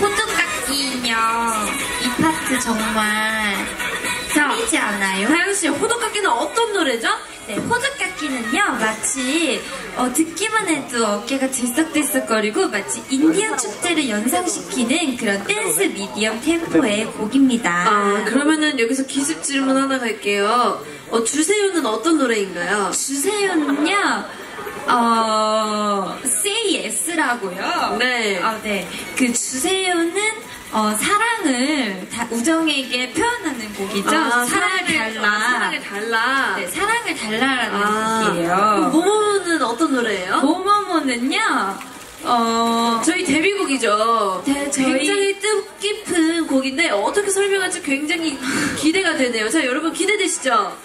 호두깎이 인형 이 파트 정말 틀리지 않아요? 다영 씨, 호두깎이는 어떤 노래죠? 네, 호두 깎이는요 마치 어, 듣기만 해도 어깨가 들썩들썩거리고 마치 인디언 축제를 연상시키는 그런 댄스 미디엄 템포의 곡입니다. 아, 그러면은 여기서 기습 질문 하나 갈게요. 어, 주세요는 어떤 노래인가요? 주세요는요, 어, say yes라고요. 네. 아, 네. 그 주세요는, 어, 사랑을, 다, 우정에게 표현하는 곡이죠. 아, 사랑을 달라. 아, 사랑을 달라. 네, 사랑을 달라라는 아, 곡이에요. 모모는 어떤 노래예요? 모모모는요, 어, 저희 데뷔곡이죠. 네, 저희- 굉장히 뜻깊은 곡인데 어떻게 설명할지 굉장히 기대가 되네요. 자, 여러분 기대되시죠?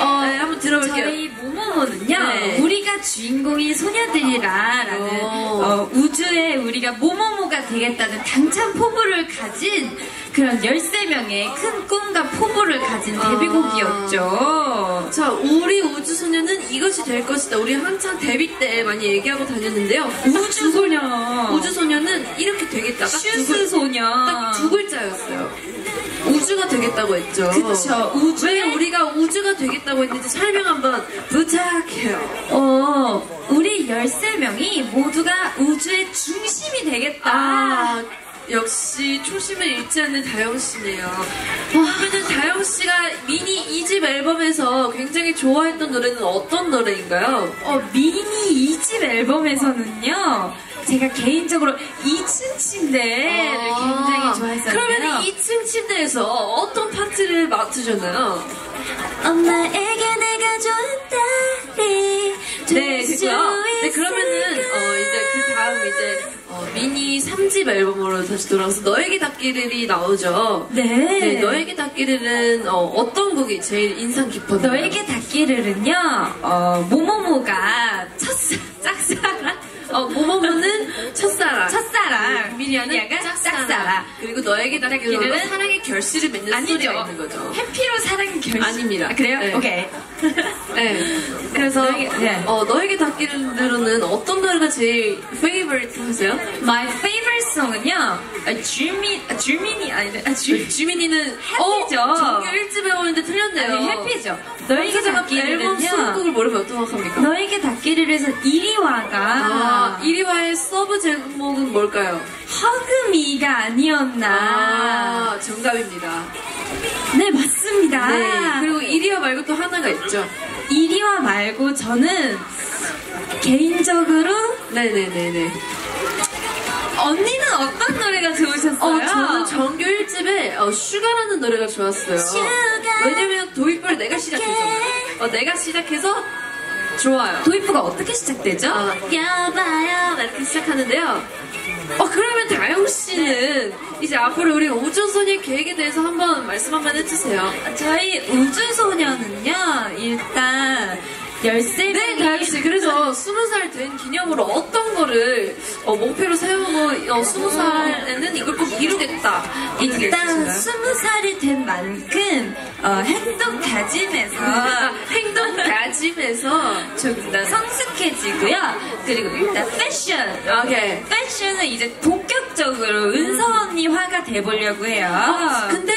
어, 네, 한번 들어볼게요. 저희 모모모는요, 네. 우리가 주인공인 소녀들이라라는 오. 어, 우주에 우리가 모모모가 되겠다는 당찬 포부를 가진 그런 13명의 큰 꿈과 포부를 가진 아. 데뷔곡이었죠. 자, 우리 우주소녀는 이것이 될 것이다. 우리 한창 데뷔 때 많이 얘기하고 다녔는데요. 우주소녀. 우주소녀는 이렇게 되겠다. 딱두 글- 슈스소녀. 딱 두 글자였어요. 우주가 되겠다고 했죠. 그쵸. 우주에- 왜 우리가 우주가 되겠다고 했는지 설명 한번 부탁해요. 어, 우리 13명이 모두가 우주의 중심이 되겠다. 아, 역시 초심을 잃지 않는 다영 씨네요. 그러면은 다영 씨가 미니 2집 앨범에서 굉장히 좋아했던 노래는 어떤 노래인가요? 어, 미니 2집 앨범에서는요, 제가 개인적으로 2층 침대를 굉장히 좋아했었는데요. 아, 그러면 2층 침대에서 어떤 파트를 맡으셨나요? 엄마에게 내가 준 딸이 네, 될수 그고요. 네, 그러면은? 어 이제 그 다음 이제 어, 미니 3집 앨범으로 다시 돌아와서 너에게 닿기를이 나오죠. 네. 네, 너에게 닿기를은 어, 떤 곡이 제일 인상 깊었나요? 너에게 닿기를은요, 어, 모모모가 첫사, 모모모는 첫사랑. 첫사랑. 미리아는 미리아가 짝사랑. 짝사랑. 그리고 너에게 닿기를은 사랑의 결실을 맺는 아니죠. 소리가 있는 거죠. 해피로 사랑 결심. 아닙니다. 아, 그래요? 네. 오케이. 네. 그래서 너에게- 네. 어, 너에게 닿기를은 어떤 노래가 제일 페이버리트 하세요? My favorite song은요, 아, 주민, 아, 주민이 아닌데, 아, 주, 주민이는 해피죠. 어, 정규 1집 앨범인데 틀렸네요. 아니, 해피죠. 너에게 제가 앨범 수록곡을 모르면 어떡합니까? 너에게 닿기를에서 1위와가 아, 1위와의 서브 제목은 뭘까요? 허금이가 아니었나. 아, 정답입니다. 네, 맞습니다. 네. 그리고 1위와 말고 또 하나가 있죠. 1위와 말고 저는 개인적으로 네네네네. 언니는 어떤 노래가 좋으셨어요? 어, 저는 정규 1집에 어, 슈가라는 노래가 좋았어요. 슈가. 왜냐면 도입부를 내가 시작해서. 어, 내가 시작해서 좋아요. 도입부가 어떻게 시작되죠? 어, 야봐요 이렇게 시작하는데요. 어 그러면 다영 씨는 이제 앞으로 우리 우주소녀 계획에 대해서 한번 말씀 한번 해주세요. 저희 우주소녀는요, 일단 13명이 네, 다영 씨. 그래서 스무 살 된 기념으로 어떤 거를 어, 목표로 세우고 어, 스무 살에는 이걸 꼭 이루겠다. 일단? 스무 살이 된 만큼 어, 행동 다짐에서 아, 행동 다짐에서 조금 더 성숙해지고요. 그리고 일단 패션. 오케이. 패션은 이제 본격적으로 은서 언니 화가 돼보려고 해요. 아, 근데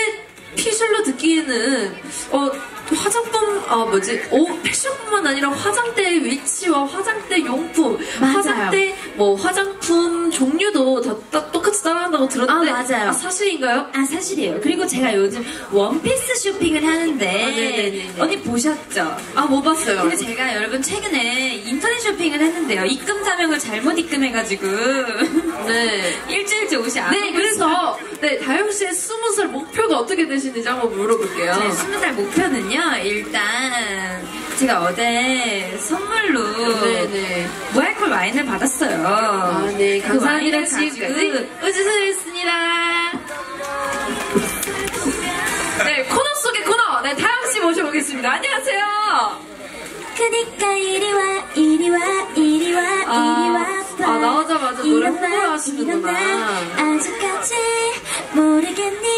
피셜로 듣기에는 어 화장품 어 뭐지 오 패션뿐만 아니라 화장대의 위치와 화장대 용품 맞아요. 화장대 뭐 화장품 종류도 다, 다 똑같이 따라한다고 들었는데 아, 맞아요. 사실인가요? 아 사실이에요. 그리고 제가 요즘 원피스 쇼핑을 하는데 아. 언니 보셨죠? 아 못 봤어요. 근데 제가 여러분 최근에 인터넷 쇼핑을 했는데요. 입금 자명을 잘못 입금해가지고 네. 일주일째 옷이 안 네, 그래서 네 다영 씨의 스무 살 목표가 어떻게 되시는지 한번 물어볼게요. 제 20살 목표는요, 일단, 제가 어제 선물로 네네. 무알콜 와인을 받았어요. 아, 네, 그 감사합니다. 지금까지 우주소녀였습니다. 네, 코너 속의 코너. 네, 다영 씨 모셔보겠습니다. 안녕하세요. 그니까 이리 와 이리 와 이리 와 이리 와 아, 나오자마자 노래 이런 말, 홍보를 하시는구나. 이런 말 아직까지 모르겠니